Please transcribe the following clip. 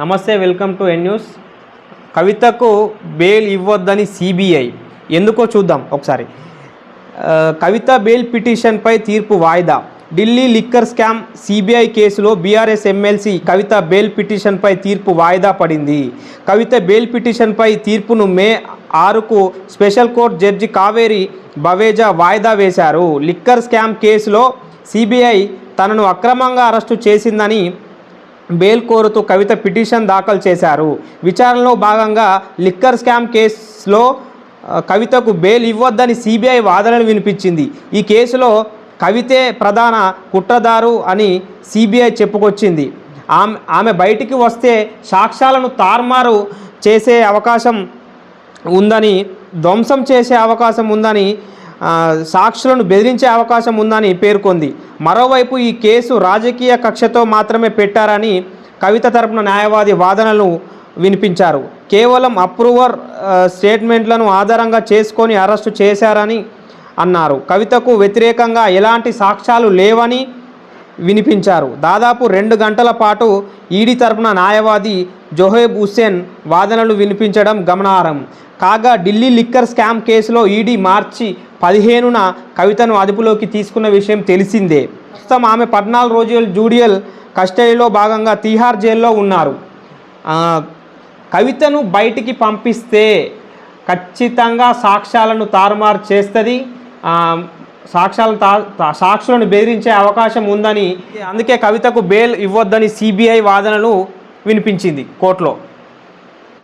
నమస్తే welcome to N news. కవితకు bail ఇవ్వొద్దని సిబిఐ. ఎందుకో చూద్దాం ఒకసారి. కవిత బెయిల్ పిటిషన్పై తీర్పు వాయిదా. ఢిల్లీ లిక్కర్ స్కామ్ సిబిఐ కేసులో బీఆర్ఎస్ ఎమ్మెల్సీ కవిత బెయిల్ పిటిషన్పై తీర్పు వాయిదా పడింది. కవిత బెయిల్ పిటిషన్పై తీర్పును మే ఆరుకు special court judge Kaveri Baweja వాయిదా వేశారు. లిక్కర్ స్కామ్ కేసులో సిబిఐ తనను అక్రమంగా అరెస్టు చేసిందని బెయిల్ కోరుతూ కవిత పిటిషన్ దాఖలు చేశారు. విచారణలో భాగంగా లిక్కర్ స్కామ్ కేసులో కవితకు బెయిల్ ఇవ్వద్దని సిబిఐ వాదనలు వినిపించింది. ఈ కేసులో కవితే ప్రధాన కుట్రదారు అని సిబిఐ చెప్పుకొచ్చింది. ఆమె ఆమె బయటికి వస్తే సాక్ష్యాలను తారుమారు చేసే అవకాశం ఉందని ధ్వంసం చేసే అవకాశం ఉందని సాక్షులను బెదిరించే అవకాశం ఉందని పేర్కొంది. మరోవైపు ఈ కేసు రాజకీయ కక్షతో మాత్రమే పెట్టారని కవిత తరపున న్యాయవాది వాదనలు వినిపించారు. కేవలం అప్రూవర్ స్టేట్మెంట్లను ఆధారంగా చేసుకొని అరెస్టు చేశారని అన్నారు. కవితకు వ్యతిరేకంగా ఎలాంటి సాక్ష్యాలు లేవని వినిపించారు. దాదాపు రెండు గంటల పాటు ఈడీ తరపున న్యాయవాది జోహేబ్ హుస్సేన్ వాదనలు వినిపించడం గమనార్హం. కాగా ఢిల్లీ లిక్కర్ స్కామ్ కేసులో ఈడీ మార్చి పదిహేనున కవితను అదుపులోకి తీసుకున్న విషయం తెలిసిందే. ప్రస్తుతం ఆమె పద్నాలుగు రోజుల జూడియల్ కస్టడీలో భాగంగా తీహార్ జైల్లో ఉన్నారు. కవితను బయటికి పంపిస్తే ఖచ్చితంగా సాక్ష్యాలను తారుమారు చేస్తుంది. సాక్ష్యాలను తా తా- సాక్షులను బెదిరించే అవకాశం ఉందని అందుకే కవితకు బెయిల్ ఇవ్వొద్దని సిబిఐ వాదనలు వినిపించింది కోర్టులో.